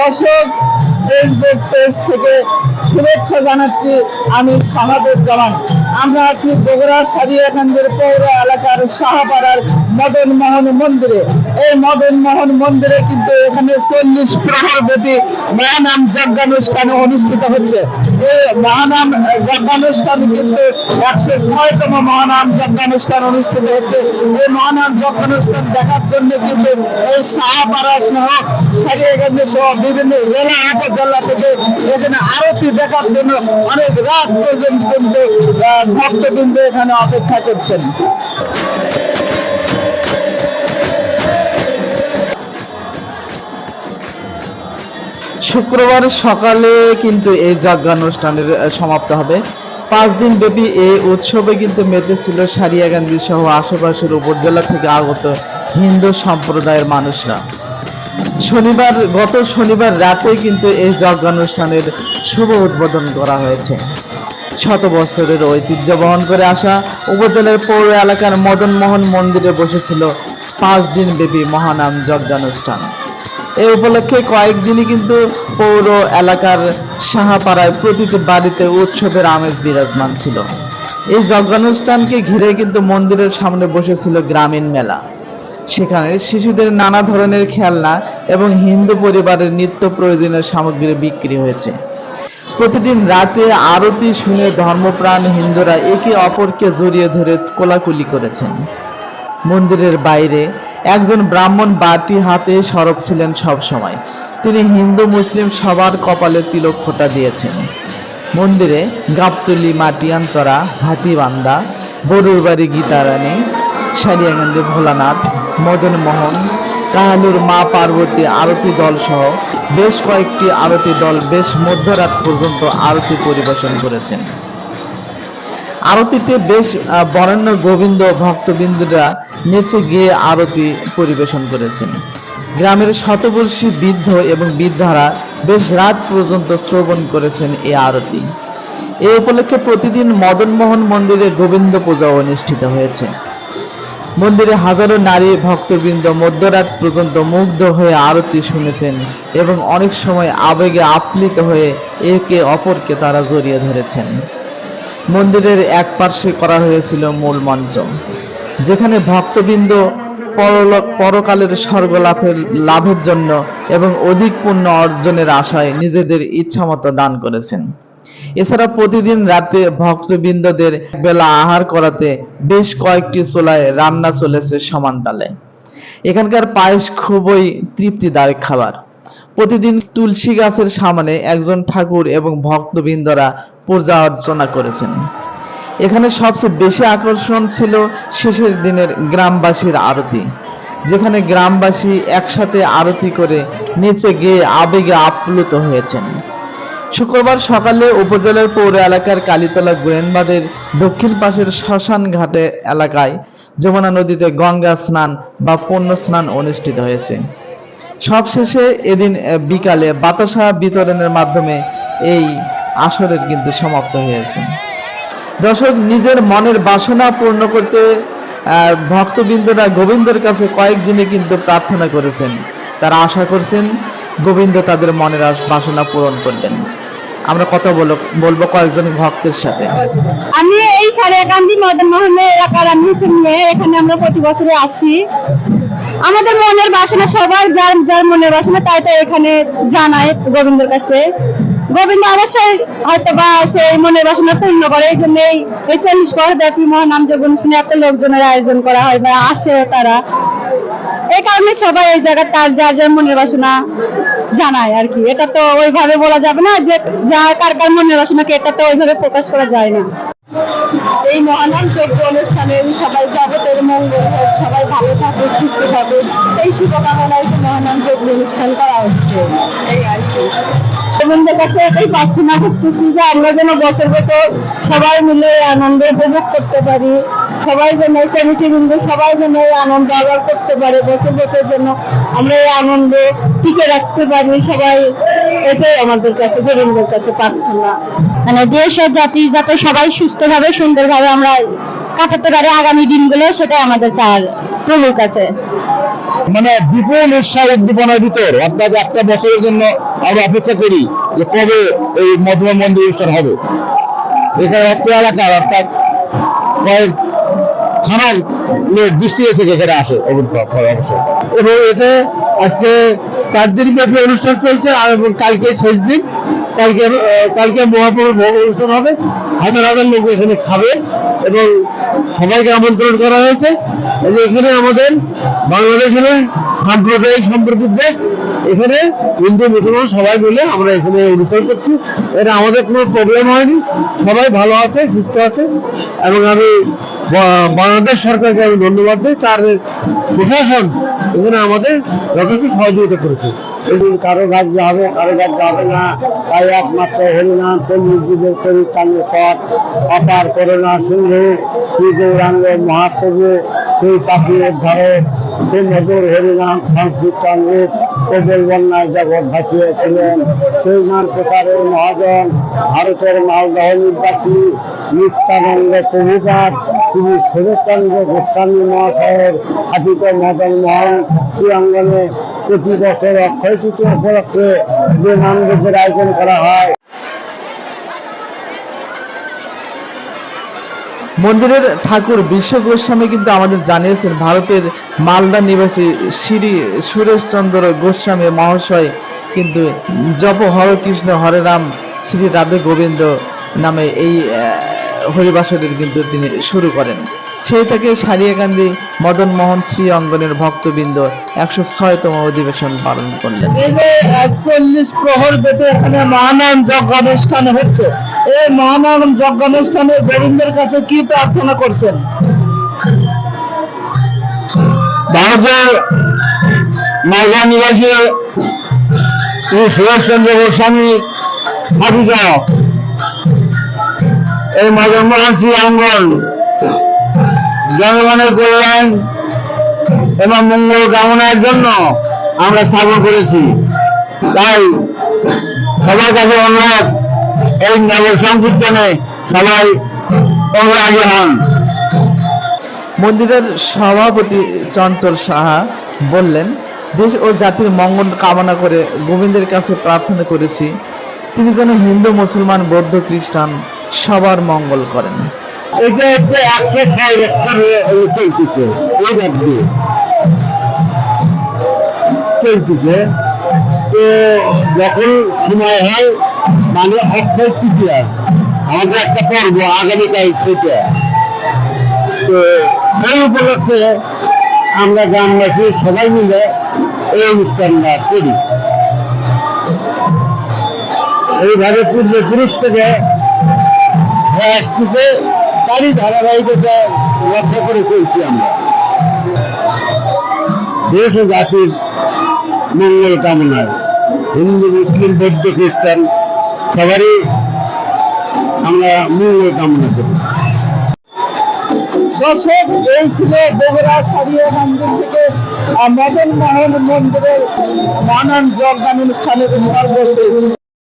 দর্শক Facebook page থেকে শুভেচ্ছা জানাচ্ছি আমি শাহাদুর জামান। আমরা আছি বগুড়ার সারিয়াকান্দের পৌর এলাকার সাহাপাড়ার মদন মোহন মন্দিরে। এই মদন মোহন মন্দিরে কিন্তু এখানে চল্লিশ প্রহর ব্যাপী মহানাম যজ্ঞানুষ্ঠান অনুষ্ঠিত হচ্ছে। এই মহানাম যজ্ঞানুষ্ঠান কিন্তু একশো ছয়তম মহানাম যজ্ঞানুষ্ঠান অনুষ্ঠিত হচ্ছে। এই মহানাম যজ্ঞানুষ্ঠান দেখার জন্য কিন্তু এই সাহাপাড়া সহ সারিয়াগঞ্জ সহ বিভিন্ন জেলা উপজেলা থেকে এখানে আরতি দেখার জন্য অনেক রাত পর্যন্ত কিন্তু ভক্তবৃন্দ এখানে অপেক্ষা করছেন। শুক্রবার সকালে কিন্তু এই যজ্ঞানুষ্ঠানের সমাপ্ত হবে। পাঁচ দিন ব্যাপী এই উৎসবে কিন্তু মেতেছিল সারিয়াগান্ধী সহ আশেপাশের উপজেলা থেকে আগত হিন্দু সম্প্রদায়ের মানুষরা। শনিবার, গত শনিবার রাতে কিন্তু এই যজ্ঞানুষ্ঠানের শুভ উদ্বোধন করা হয়েছে। শত বছরের ঐতিহ্য বহন করে আসা উপজেলার পৌর এলাকার মদন মোহন মন্দিরে বসেছিল পাঁচ দিন ব্যাপী মহানাম যজ্ঞানুষ্ঠান এই উপলক্ষে কয়েকদিনই কিন্তু পৌর এলাকার সাহাপাড়ায় প্রতিটি বাড়িতে উৎসবের আমেজ বিরাজমান ছিল। এই যজ্ঞানুষ্ঠানকে ঘিরে কিন্তু মন্দিরের সামনে বসেছিল গ্রামীণ মেলা। সেখানে শিশুদের নানা ধরনের খেলনা এবং হিন্দু পরিবারের নিত্য প্রয়োজনীয় সামগ্রী বিক্রি হয়েছে। প্রতিদিন রাতে আরতি শুনে ধর্মপ্রাণ হিন্দুরা একে অপরকে জড়িয়ে ধরে কোলাকুলি করেছেন। মন্দিরের বাইরে একজন ব্রাহ্মণ বাটি হাতে সরব ছিলেন সব সময়। তিনি হিন্দু মুসলিম সবার কপালে তিলক ফোঁটা দিয়েছেন। মন্দিরে গাবতলি মাটিয়ানচড়া হাতিবান্দা বড়ুর বাড়ি গীতারানী, সারিয়াগঞ্জে ভোলানাথ মদন মোহন কাহালুর মা পার্বতী আরতি দল সহ বেশ কয়েকটি আরতি দল বেশ মধ্যরাত পর্যন্ত আরতি পরিবেশন করেছেন। আরতিতে বেশ বরেণ্য গোবিন্দ ভক্তবৃন্দরা নেচে গিয়ে আরতি পরিবেশন করেছেন। গ্রামের শতবর্ষী বৃদ্ধ এবং বৃদ্ধারা বেশ রাত পর্যন্ত শ্রবণ করেছেন এই আরতি। এই উপলক্ষে প্রতিদিন মদনমোহন মন্দিরে গোবিন্দ পূজা অনুষ্ঠিত হয়েছে। মন্দিরে হাজারো নারী ভক্তবৃন্দ মধ্যরাত পর্যন্ত মুগ্ধ হয়ে আরতি শুনেছেন এবং অনেক সময় আবেগে আপ্লিত হয়ে একে অপরকে তারা জড়িয়ে ধরেছেন। মন্দিরের এক পার্শ্বে করা হয়েছিল মূল মঞ্চ। যেখানে ভক্তবৃন্দ পরকালের স্বর্গ লাভের লাভের জন্য এবং অধিক পুণ্য অর্জনের আশায় নিজেদের ইচ্ছামতো দান করেছেন। এছাড়া প্রতিদিন রাতে ভক্তবৃন্দদের বেলা আহার করাতে বেশ কয়েকটি চুলায় রান্না চলেছে সমান তালে। এখানকার পায়েস খুবই তৃপ্তিদায়ক খাবার। প্রতিদিন তুলসী গাছের সামনে একজন ঠাকুর এবং ভক্তবৃন্দরা পূজা অর্চনা করেছেন। এখানে সবচেয়ে বেশি আকর্ষণ ছিল শেষের দিনের গ্রামবাসীর আরতি। যেখানে গ্রামবাসী একসাথে আরতি করে নিচে গিয়ে আবেগে আপ্লুত হয়েছেন। শুক্রবার সকালে উপজেলার পৌর এলাকার কালীতলা গোয়েনবাদের দক্ষিণ পাশের শ্মশান ঘাটে এলাকায় যমুনা নদীতে গঙ্গা স্নান বা পণ্য স্নান অনুষ্ঠিত হয়েছে। সবশেষে এদিন বিকালে বাতাসা বিতরণের মাধ্যমে এই আসরের কিন্তু সমাপ্ত হয়েছে। দর্শক, নিজের মনের বাসনা পূর্ণ করতে ভক্তবৃন্দরা গোবিন্দর কাছে কয়েকদিনে কিন্তু প্রার্থনা করেছেন। তারা আশা করছেন গোবিন্দ তাদের মনের বাসনা পূরণ করবেন। আমরা কথা বলব বলব কয়েকজন ভক্তের সাথে। আমি এই সারিয়াকান্দি মদন মোহনের এলাকার, আমি হচ্ছে মেয়ে, এখানে আমরা প্রতি বছরে আসি। আমাদের মনের বাসনা সবার, যার যার মনের বাসনা তাই তাই এখানে জানায় গোবিন্দর কাছে। গোবিন্দ অবশ্যই হয়তো বা সেই মনের বাসনা পূর্ণ করে, এই জন্য এই চল্লিশ পর ব্যাপী মহানাম যখন শুনে এত লোকজনের আয়োজন করা হয় বা আসে তারা। এই কারণে সবাই এই জায়গায় তার যার যার মনের বাসনা জানায় আর কি। এটা তো ওইভাবে বলা যাবে না যে যা কার কার মনের বাসনাকে এটা তো ওইভাবে প্রকাশ করা যায় না। এই মহানাম যজ্ঞ অনুষ্ঠানে সবাই জগতের মঙ্গল সবাই ভালো থাকুক, সুস্থ থাকুক, এই শুভকামনায় মহানাম যজ্ঞ অনুষ্ঠান করা হচ্ছে। এই আর কি। গোবিন্দের কাছে এটাই প্রার্থনা করতেছি যে আমরা যেন বছর বছর সবাই মিলে আনন্দ উপভোগ করতে পারি, সবাই যেন এই কমিটি বিন্দু সবাই যেন এই আনন্দ আবার করতে পারে, বছর বছর যেন আমরা এই আনন্দ টিকে রাখতে পারি, সবাই এটাই আমাদের কাছে গোবিন্দের কাছে প্রার্থনা। মানে দেশ ও জাতি যাতে সবাই সুস্থভাবে, সুন্দরভাবে আমরা কাটাতে পারি আগামী দিনগুলো, সেটাই আমাদের চার প্রভুর কাছে মানে বিপুল উৎসাহ উদ্দীপনার ভিতর, অর্থাৎ একটা বছরের জন্য আমরা অপেক্ষা করি যে কবে এই মধুমা মন্দির অনুষ্ঠান হবে। এখানে অত্র এলাকার অর্থাৎ কয়েক থানার লোক ডিস্ট্রিক্ট থেকে এখানে আসে এবং এটা আজকে চার দিন ব্যাপী অনুষ্ঠান চলছে, আর এবং কালকে শেষ দিন। কালকে কালকে মহাপ্রভু ভোগ অনুষ্ঠান হবে। হাজার হাজার লোক এখানে খাবে এবং সবাইকে আমন্ত্রণ করা হয়েছে। এবং এখানে আমাদের বাংলাদেশ সাম্প্রদায়িক সম্প্রতির দেশ। এখানে হিন্দু মুসলমান সবাই মিলে আমরা এখানে করছি। এটা আমাদের কোনো প্রবলেম হয়নি। সবাই ভালো আছে, সুস্থ আছে। এবং আমি বাংলাদেশ সরকারকে আমি ধন্যবাদ দিই। তার প্রশাসন এখানে আমাদের যথেষ্ট সহযোগিতা করেছে। কারও রাজ্য হবে, কারও রাজ্য হবে না, তাই একমাত্র হরিনাম চল্লিশ যুগের পরিত্রাণের পথ অপার করোনা শ্রী গৌরাঙ্গ মহাপ্রভু সেই পাখির ধারক সে মধুর হরিনাম সংস্কৃত রূপ প্রবল বন্যায় জগৎ ভাসিয়েছিলেন। সেই নাম প্রকারের মহাজন, ভারতের মালদহ নির্বাসী নিত্যানন্দ প্রভুপাত তিনি শরৎচন্দ্র গোস্বামী মহাশয়ের আদিত মদন মোহন ক্রীড়াঙ্গনে প্রতি বছর অক্ষয় তৃতীয় উপলক্ষে যে নামযজ্ঞের আয়োজন করা হয়। মন্দিরের ঠাকুর বিশ্ব গোস্বামী কিন্তু আমাদের জানিয়েছেন, ভারতের মালদা নিবাসী শ্রী সুরেশ চন্দ্র গোস্বামী মহাশয় কিন্তু জপ হরে কৃষ্ণ হরে রাম শ্রী রাধে গোবিন্দ নামে এই হরিবাসদের কিন্তু তিনি শুরু করেন। সেই থেকে সারিয়াকান্দি মদন মোহন শ্রী অঙ্গনের ভক্তবৃন্দ একশো ছয়তম অধিবেশন পালন করলেন। চল্লিশ প্রহর ব্যাপী এখানে মহানাম যজ্ঞ অনুষ্ঠান হচ্ছে। এই মহানাম যজ্ঞ অনুষ্ঠানে গোবিন্দের কাছে কি প্রার্থনা করছেন? ভারতের মালদা নিবাসী শ্রী সুভাষচন্দ্র গোস্বামী স্থাপিত এই মদন মোহন শ্রী অঙ্গন জনগণের কল্যাণ এবং মঙ্গল কামনার জন্য আমরা স্থাপন করেছি। তাই সবার কাছে অনুরোধ, এই নগর সংকীর্তনে সবাই অগ্রাহী হন। মন্দিরের সভাপতি চঞ্চল সাহা বললেন, দেশ ও জাতির মঙ্গল কামনা করে গোবিন্দের কাছে প্রার্থনা করেছি। তিনি যেন হিন্দু, মুসলমান, বৌদ্ধ, খ্রিস্টান সবার মঙ্গল করেন। যখন সময় হয় মানে অক্ষয় তৃতীয়া আমাদের একটা পর্ব, আগামীকাল সেটা তো সেই উপলক্ষে আমরা গ্রামবাসী সবাই মিলে এই অনুষ্ঠানটা করি। এইভাবে পূর্বপুরুষ থেকে তারই ধারাবাহিকতা রক্ষা করে চলছি আমরা। দেশ ও জাতির মঙ্গল কামনায় হিন্দু, মুসলিম, বৌদ্ধ, খ্রিস্টান সবারই আমরা মঙ্গল কামনা করি। দর্শক, এই ছিল বগুড়া সারিয়া মন্দির থেকে মদন মোহন মন্দিরের মহানাম যজ্ঞান অনুষ্ঠানের সর্বশেষ